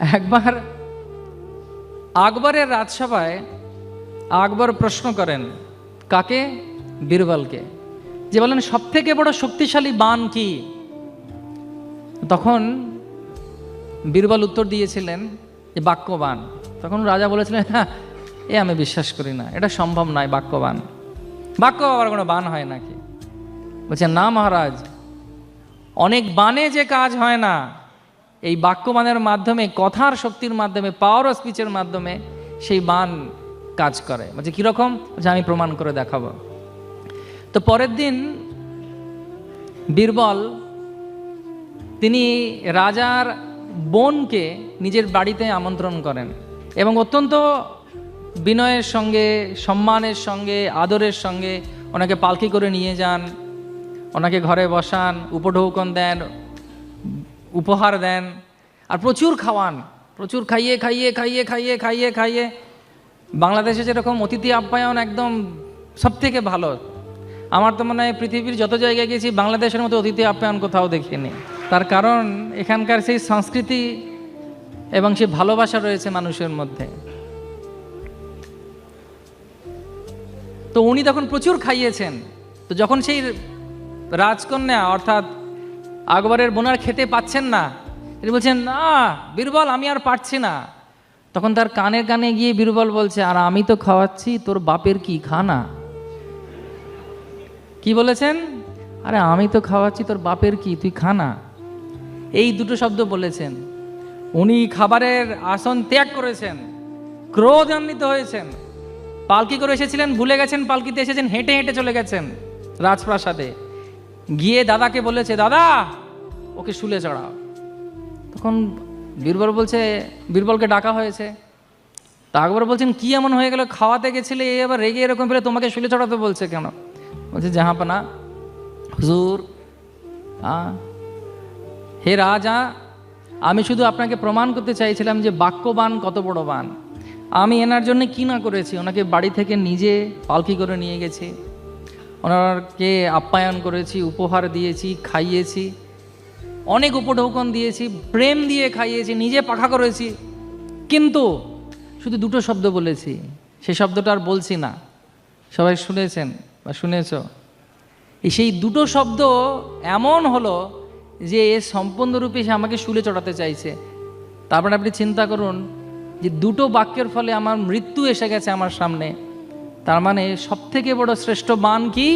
একবার আকবরের রাজসভায় আকবর প্রশ্ন করেন, কাকে? বীরবলকে। যে বলেন সব থেকে বড় শক্তিশালী বান কি? তখন বীরবল উত্তর দিয়েছিলেন যে, বাক্যবান। তখন রাজা বলেছিলেন হ্যাঁ এ আমি বিশ্বাস করি না, এটা সম্ভব নয়, বাক্যবান। বাক্য আবার কোনো বান হয় নাকি? বলছেন না মহারাজ, অনেক বানে যে কাজ হয় না এই বাক্যবানের মাধ্যমে, কথার শক্তির মাধ্যমে পাওয়ার অফ স্পিচের মাধ্যমে সেই বান কাজ করে। বলছে কীরকম যে আমি প্রমাণ করে দেখাবো। তো পরের দিন বীরবল তিনি রাজার বোনকে নিজের বাড়িতে আমন্ত্রণ করেন এবং অত্যন্ত বিনয়ের সঙ্গে, সম্মানের সঙ্গে, আদরের সঙ্গে ওনাকে পালকি করে নিয়ে যান। ওনাকে ঘরে বসান, উপঢৌকন দেন। উপহার দেন। আর প্রচুর খাওয়ান। প্রচুর খাইয়ে খাইয়ে খাইয়ে খাইয়ে খাইয়ে খাইয়ে। বাংলাদেশে যেরকম অতিথি আপ্যায়ন একদম সব থেকে ভালো। আমার তো মনে হয় পৃথিবীর যত জায়গায় গেছি, বাংলাদেশের মতো অতিথি আপ্যায়ন কোথাও দেখিনি। তার কারণ, এখানকার সেই সংস্কৃতি এবং সেই ভালোবাসা রয়েছে মানুষের মধ্যে। তো উনি তখন প্রচুর খাইয়েছেন। তো যখন সেই রাজকন্যা, অর্থাৎ আকবরের বোনার খেতে পাচ্ছেন না। তিনি বলছেন, না, বীরবল, আমি আর পারছি না। তখন তার কানে কানে গিয়ে বীরবল বলছে, আর আমি তো খাওয়াচ্ছি, তোর বাপের কি খানা? কি বলেছেন? আরে, আমি তো খাওয়াচ্ছি, তোর বাপের কি, তুই খানা? এই দুটো শব্দ বলেছেন। উনি খাবারের আসন ত্যাগ করেছেন ক্রোধান্বিত হয়েছেন। পালকি করে এসেছিলেন, ভুলে গেছেন, পালকিতে এসেছেন, হেঁটে হেঁটে চলে গেছেন রাজপ্রাসাদে। গিয়ে দাদাকে বলেছে, দাদা, ওকে শুলে চড়াও। তখন বীরবল বলছে, বীরবলকে ডাকা হয়েছে। তা আকবর বলছেন, কি এমন হয়ে গেল? খাওয়াতে গেছিলে, এ আবার রেগে এরকম পেলে তোমাকে শুলে চড়াতে বলছে কেন? বলছে জাহাপানা হুজুর আ হে রাজা, আমি শুধু আপনাকে প্রমাণ করতে চাইছিলাম যে বাক্যবান কত বড় বান আমি এনার জন্য কি না করেছি? ওনাকে বাড়ি থেকে নিজে পালকি করে নিয়ে গেছি। ওনাকে আপ্যায়ন করেছি, উপহার দিয়েছি, খাইয়েছি, অনেক উপঢৌকন দিয়েছি, প্রেম দিয়ে খাইয়েছি, নিজে পাখা করেছি। কিন্তু শুধু দুটো শব্দ বলেছি সেই শব্দটা আর বলছি না। সবাই শুনেছেন বা শুনেছ? সেই দুটো শব্দ এমন হলো যে সম্পূর্ণরূপে সে আমাকে শুলে চড়াতে চাইছে। তারপরে আপনি চিন্তা করুন যে দুটো বাক্যের ফলে আমার মৃত্যু এসে গেছে আমার সামনে। তার মানে সব থেকে বড় শ্রেষ্ঠ বান কি?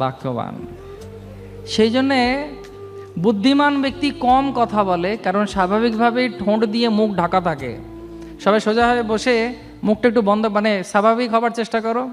বাক্যবান সেই জন্যে বুদ্ধিমান ব্যক্তি কম কথা বলে, কারণ স্বাভাবিকভাবেই ঠোঁট দিয়ে মুখ ঢাকা থাকে। সবাই সোজা হয়ে বসে মুখটা একটু বন্ধ মানে স্বাভাবিক হবার চেষ্টা করো।